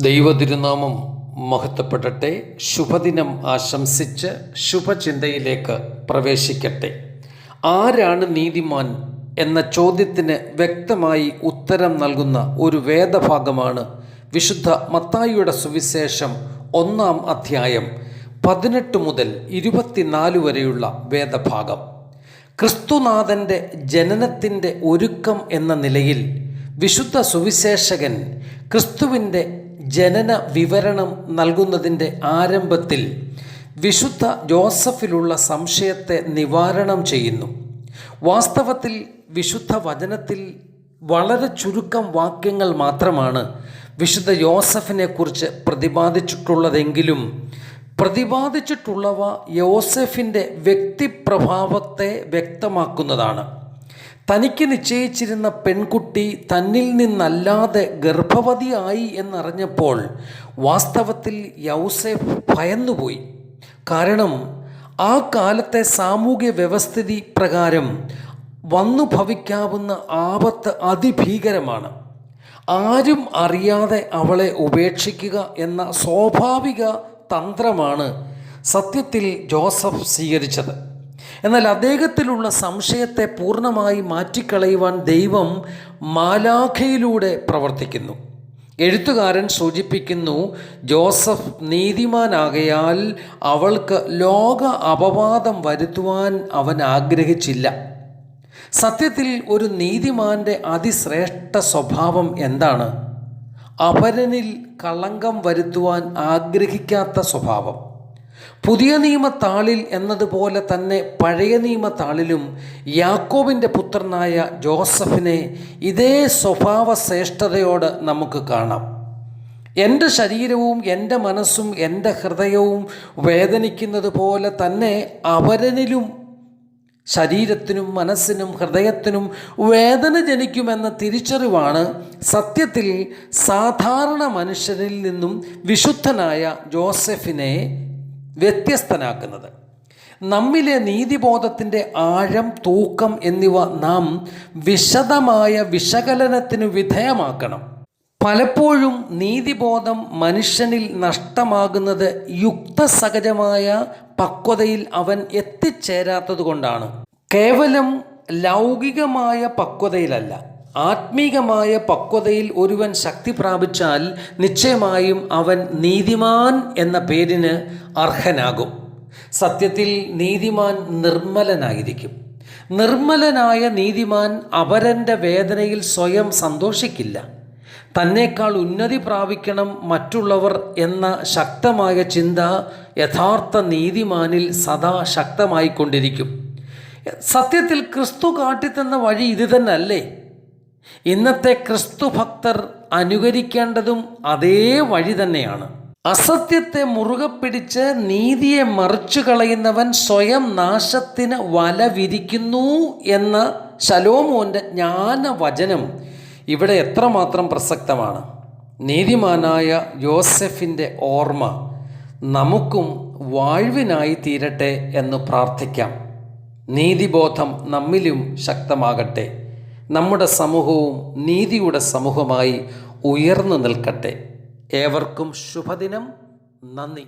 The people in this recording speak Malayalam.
ദൈവതിരുനാമം മഹത്വപ്പെടട്ടെ. ശുഭദിനം ആശംസിച്ച് ശുഭചിന്തയിലേക്ക് പ്രവേശിക്കട്ടെ. ആരാണ് നീതിമാൻ എന്ന ചോദ്യത്തിന് വ്യക്തമായി ഉത്തരം നൽകുന്ന ഒരു വേദഭാഗമാണ് വിശുദ്ധ മത്തായിയുടെ സുവിശേഷം ഒന്നാം അധ്യായം പതിനെട്ട് മുതൽ ഇരുപത്തിനാല് വരെയുള്ള വേദഭാഗം. ക്രിസ്തുനാഥന്റെ ജനനത്തിന്റെ ഒരുക്കം എന്ന നിലയിൽ വിശുദ്ധ സുവിശേഷകൻ ക്രിസ്തുവിന്റെ ജനന വിവരണം നൽകുന്നതിന്റെ ആരംഭത്തിൽ വിശുദ്ധ ജോസഫിലുള്ള സംശയത്തെ നിവാരണം ചെയ്യുന്നു. വാസ്തവത്തിൽ വിശുദ്ധ വചനത്തിൽ വളരെ ചുരുക്കം വാക്യങ്ങൾ മാത്രമാണ് വിശുദ്ധ യോസഫിനെക്കുറിച്ച് പ്രതിപാദിച്ചിട്ടുള്ളതെങ്കിലും പ്രതിപാദിച്ചിട്ടുള്ളവ യോസഫിന്റെ വ്യക്തിപ്രഭാവത്തെ വ്യക്തമാക്കുന്നതാണ്. തനിക്ക് നിശ്ചയിച്ചിരുന്ന പെൺകുട്ടി തന്നിൽ നിന്നല്ലാതെ ഗർഭവതിയായി എന്നറിഞ്ഞപ്പോൾ വാസ്തവത്തിൽ യൗസേഫ് ഭയന്നുപോയി. കാരണം ആ കാലത്തെ സാമൂഹ്യ വ്യവസ്ഥിതി പ്രകാരം വന്നു ഭവിക്കാവുന്ന ആപത്ത് അതിഭീകരമാണ്. ആരും അറിയാതെ അവളെ ഉപേക്ഷിക്കുക എന്ന സ്വാഭാവിക തന്ത്രമാണ് സത്യത്തിൽ ജോസഫ് സ്വീകരിച്ചത്. എന്നാൽ അദ്ദേഹത്തിലുള്ള സംശയത്തെ പൂർണമായി മാറ്റിക്കളയുവാൻ ദൈവം മാലാഖയിലൂടെ പ്രവർത്തിക്കുന്നു. എഴുത്തുകാരൻ സൂചിപ്പിക്കുന്നു ജോസഫ് നീതിമാനാകയാൽ അവൾക്ക് ലോക അപവാദം വരുത്തുവാൻ അവൻ ആഗ്രഹിച്ചില്ല. സത്യത്തിൽ ഒരു നീതിമാന്റെ അതിശ്രേഷ്ഠ സ്വഭാവം എന്താണ്? അപരനിൽ കളങ്കം വരുത്തുവാൻ ആഗ്രഹിക്കാത്ത സ്വഭാവം. പുതിയ നിയമത്താളിൽ എന്നതുപോലെ തന്നെ പഴയ നിയമത്താളിലും യാക്കോബിന്റെ പുത്രനായ ജോസഫിനെ ഇതേ സ്വഭാവ ശ്രേഷ്ഠതയോട് നമുക്ക് കാണാം. എന്റെ ശരീരവും എന്റെ മനസ്സും എന്റെ ഹൃദയവും വേദനിക്കുന്നത് പോലെ തന്നെ അവരനിലും ശരീരത്തിനും മനസ്സിനും ഹൃദയത്തിനും വേദന ജനിക്കുമെന്ന തിരിച്ചറിവാണ് സത്യത്തിൽ സാധാരണ മനുഷ്യരിൽ നിന്നും വിശുദ്ധനായ ജോസഫിനെ വ്യത്യസ്തനാക്കുന്നത്. നമ്മിലെ നീതിബോധത്തിന്റെ ആഴം തൂക്കം എന്നിവ നാം വിശദമായ വിശകലനത്തിന് വിധേയമാക്കണം. പലപ്പോഴും നീതിബോധം മനുഷ്യനിൽ നഷ്ടമാകുന്നത് യുക്തസഹജമായ പക്വതയിൽ അവൻ എത്തിച്ചേരാത്തതുകൊണ്ടാണ്. കേവലം ലൗകികമായ പക്വതയിലല്ല. ആത്മീകമായ പക്വതയിൽ ഒരുവൻ ശക്തി പ്രാപിച്ചാൽ നിശ്ചയമായും അവൻ നീതിമാൻ എന്ന പേരിന് അർഹനാകും. സത്യത്തിൽ നീതിമാൻ നിർമ്മലനായിരിക്കും. നിർമ്മലനായ നീതിമാൻ അപരന്റെ വേദനയിൽ സ്വയം സന്തോഷിക്കില്ല. തന്നേക്കാൾ ഉന്നതി പ്രാപിക്കണം മറ്റുള്ളവർ എന്ന ശക്തമായ ചിന്ത യഥാർത്ഥ നീതിമാനിൽ സദാ ശക്തമായിക്കൊണ്ടിരിക്കും. സത്യത്തിൽ ക്രിസ്തു കാട്ടിത്തന്ന വഴി ഇത് തന്നെ അല്ലേ ഇന്നത്തെ ക്രിസ്തു ഭക്തർ അനുകരിക്കേണ്ടതും അതേ വഴി തന്നെയാണ്. അസത്യത്തെ മുറുകെ പിടിച്ച് നീതിയെ മറിച്ചു കളയുന്നവൻ സ്വയം നാശത്തിന് വല വിരിക്കുന്നു എന്ന ശലോമോന്റെ ജ്ഞാനവചനം ഇവിടെ എത്രമാത്രം പ്രസക്തമാണ്. നീതിമാനായ യോസെഫിന്റെ ഓർമ്മ നമുക്കും വാഴ്വിനായി തീരട്ടെ എന്ന് പ്രാർത്ഥിക്കാം. നീതിബോധം നമ്മിലും ശക്തമാകട്ടെ. നമ്മുടെ സമൂഹവും നീതിയുടെ സമൂഹമായി ഉയർന്നു നിൽക്കട്ടെ. ഏവർക്കും ശുഭദിനം. നന്ദി.